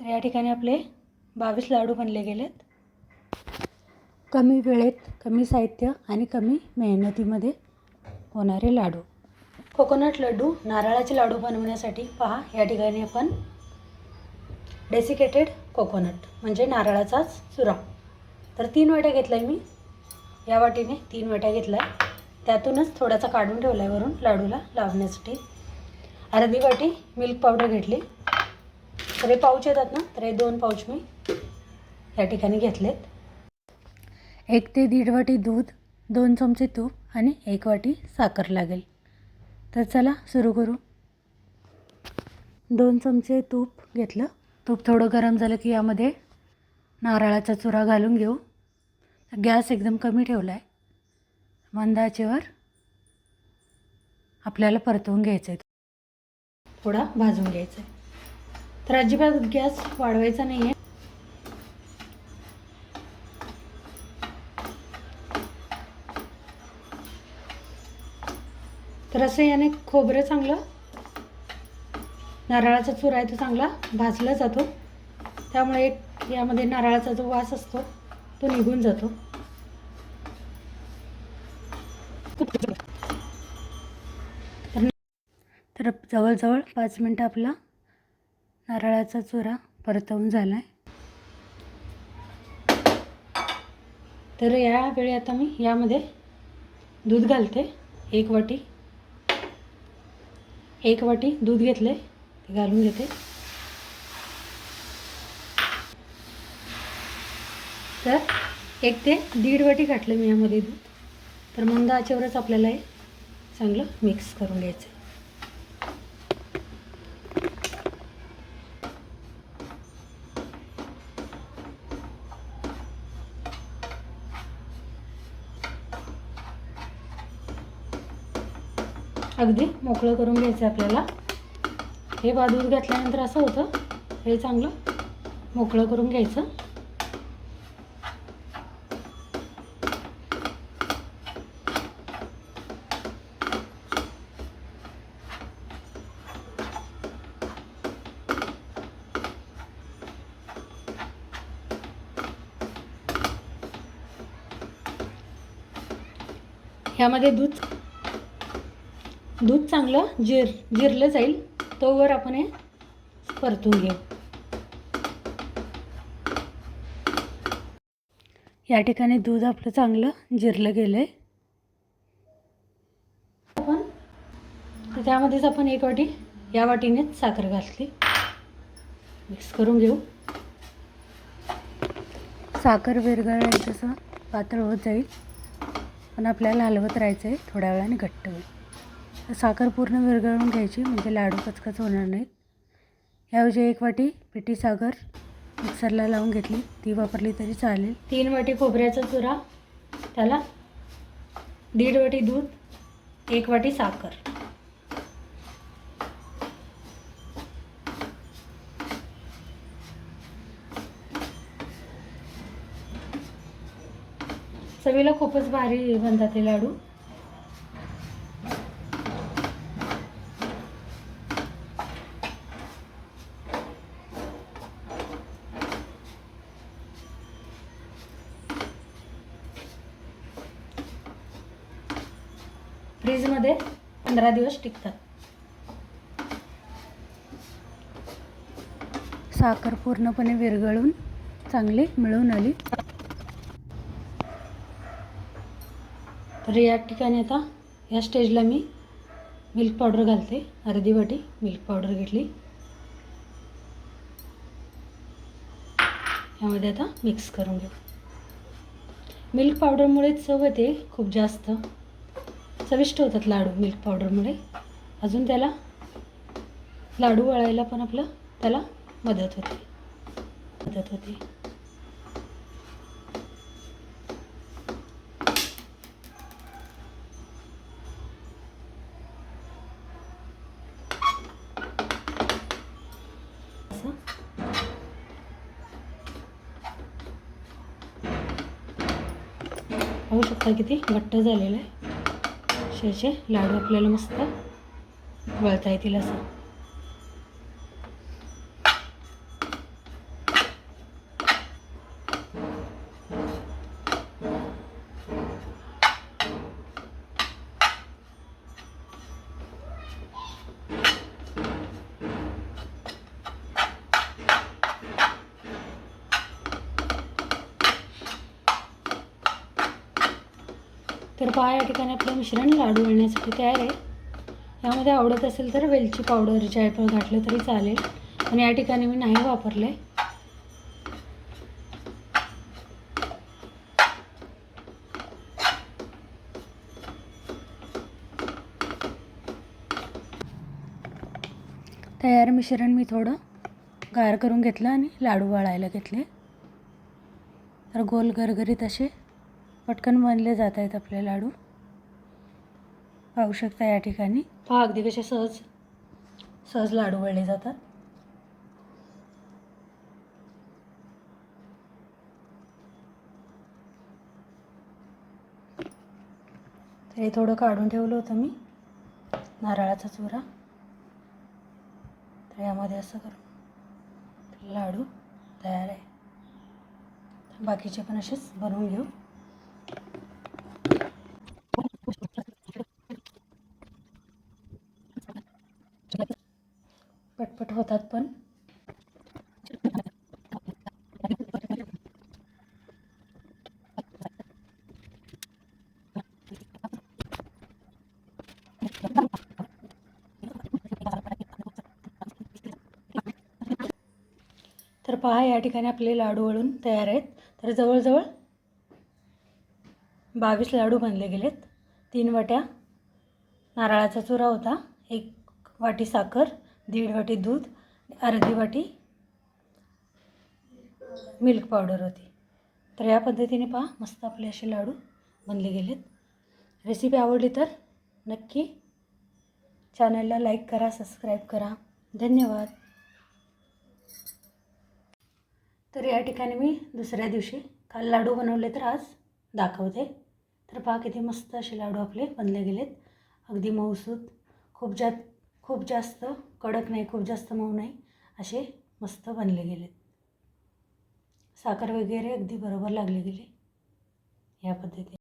तर या ठिकाणी आपले बावीस लाडू बनले गेलेत. कमी वेळेत कमी साहित्य आणि कमी मेहनतीमध्ये होणारे लाडू. कोकोनट लड्डू नारळाचे लाडू बनवण्यासाठी पहा या ठिकाणी आपण डेसिकेटेड कोकोनट म्हणजे नारळाचाच चुरा. तर तीन वाट्या घेतला आहे मी. या वाटीने तीन वाट्या घेतला आहे त्यातूनच थोडासा काढून ठेवला आहे वरून लाडूला लावण्यासाठी. अर्धी वाटी मिल्क पावडर घेतली. तर हे पाऊच येतात ना? तर हे दोन पाऊच मी या ठिकाणी घेतलेत. एक ते दीड वाटी दूध दोन चमचे तूप आणि एक वाटी साखर लागेल. तर चला सुरू करू. दोन चमचे तूप घेतलं. तूप थोडं गरम झालं की यामध्ये नारळाचा चुरा घालून घेऊ. गॅस एकदम कमी ठेवला आहे मंदाचेवर आपल्याला परतवून घ्यायचं आहे थोडा भाजून घ्यायचा आहे तर अजिबात गॅस वाढवायचा नाही आहे तर असं याने खोबरं चांगलं नारळाचा चुरा आहे तो चांगला भाजला जातो. त्यामुळे एक यामध्ये नारळाचा जो वास असतो तो निघून जातो. तर- तर जवळजवळ पाच मिनटं आपला नारळाचा चुरा परतवून झाला आहे तर यावेळी आता मी यामध्ये दूध घालते. एक वाटी. एक वाटी दूध घेतले ते घालून घेते. तर एक ते दीड वाटी घातलं मी यामध्ये दूध. तर मंद आचेवरच आपल्याला हे चांगलं मिक्स करून घ्यायचं अगदी मोकळं करून घ्यायचं आपल्याला. हे बा घातल्यानंतर असं होतं. हे चांगलं मोकळं करून घ्यायचं. ह्यामध्ये दूध दूध चांगलं जिर जिरलं जाईल तोवर आपण हे परतून घेऊ. या ठिकाणी दूध आपलं चांगलं जिरलं गेलं आहे आपण तर त्यामध्येच आपण एक वाटी या वाटीनेच साखर घातली. मिक्स करून घेऊ. साखर विरघळेल तसं पातळ होत जाईल पण आपल्याला हलवत राहायचं आहे थोड्या वेळाने घट्ट होईल. साखर पूर्ण विरघळून घ्यायची म्हणजे लाडू कचकच होणार नाहीत. याऐवजी एक वाटी पिठी साखर मिक्सरला लावून घेतली. ती वापरली तरी चालेल. तीन वाटी खोबऱ्याचा चुरा त्याला दीड वाटी दूध एक वाटी साखर. चवीला खूपच भारी बनतात हे लाडू. फ्रीजमध्ये पंधरा दिवस टिकतात. साखर पूर्णपणे विरघळून चांगली मिळून आली. तर या ठिकाणी आता या स्टेजला मी मिल्क पावडर घालते. अर्धी वाटी मिल्क पावडर घेतली. यामध्ये आता मिक्स करून घेऊ. मिल्क पावडरमुळे चव येते खूप जास्त. चविष्ट होतात लाडू मिल्क पावडरमुळे अजून त्याला लाडू वळायला पण आपलं त्याला मदत होते. मदत होते. असं. पाहू शकता किती घट्ट झालेलं आहे. असे असे लाडू आपल्याला मस्त वळता येतील असं. तर पहा या ठिकाणी आपलं मिश्रण लाडू आणण्यासाठी तयार आहे. यामध्ये आवडत असेल तर वेलची पावडर जायफळ घातलं तरी चालेल. आणि या ठिकाणी मी नाही वापरले तयार मिश्रण मी थोडं गार करून घेतलं आणि लाडू वळायला घेतले. तर गोल गरगरीत असे पटकन बनले जात आहेत आपले लाडू. पाहू शकता या ठिकाणी. पहा अगदी कसे सहज सहज लाडू वळले जातात. तर हे थोडं काढून ठेवलं होतं मी नारळाचा चुरा. तर यामध्ये असं करून लाडू तयार आहे. बाकीचे पण असेच बनवून घेऊ. पटपट होतात पण. तर पहा या ठिकाणी आपले लाडू वळून तयार आहेत. तर जवळजवळ बावीस लाडू बनले गेलेत. तीन वाट्या नारळाचा चुरा होता एक वाटी साखर दीड वाटी दूध अर्धी वाटी मिल्क पावडर होती. तर या पद्धतीने पहा मस्त आपले असे लाडू बनले गेलेत. रेसिपी आवडली तर नक्की चॅनलला लाईक करा सबस्क्राईब करा. धन्यवाद. तर या ठिकाणी मी दुसऱ्या दिवशी काल लाडू बनवले तर आज दाखवते. तर पहा किती मस्त असे लाडू आपले बनले गेलेत. अगदी मऊसूत. खूप जा खूप जास्त कडक नाही खूप जास्त मऊ नाही असे मस्त बनले गेलेत. साखर वगैरे अगदी बरोबर लागले गेले. या पद्धतीने.